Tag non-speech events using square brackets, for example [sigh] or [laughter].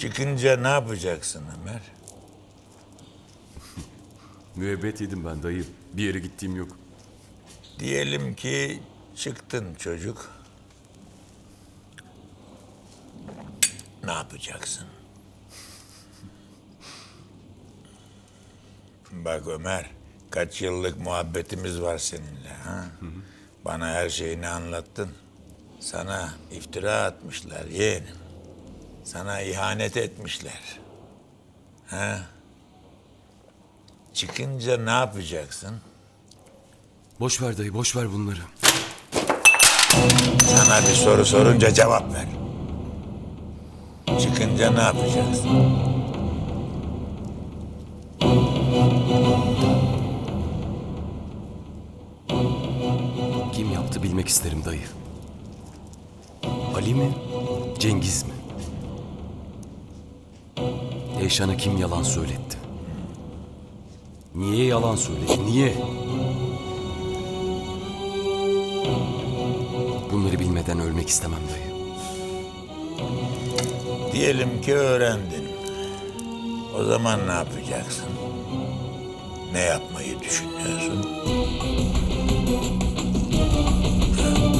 Çıkınca ne yapacaksın Ömer? [laughs] Müebbet yedim ben dayı. Bir yere gittiğim yok. Diyelim ki çıktın çocuk. Ne yapacaksın? Bak Ömer, kaç yıllık muhabbetimiz var seninle. Ha? Bana her şeyini anlattın. Sana iftira atmışlar yeğenim. Sana ihanet etmişler. Ha? Çıkınca ne yapacaksın? Boş ver dayı, boş ver bunları. Sana bir soru sorunca cevap ver. Çıkınca ne yapacaksın? Kim yaptı bilmek isterim dayı. Ali mi? Cengiz mi? Eyşan'a kim yalan söyletti? Niye yalan söyledi? Niye? Bunları bilmeden ölmek istemem dayı. Diyelim ki öğrendin. O zaman ne yapacaksın? Ne yapmayı düşünüyorsun?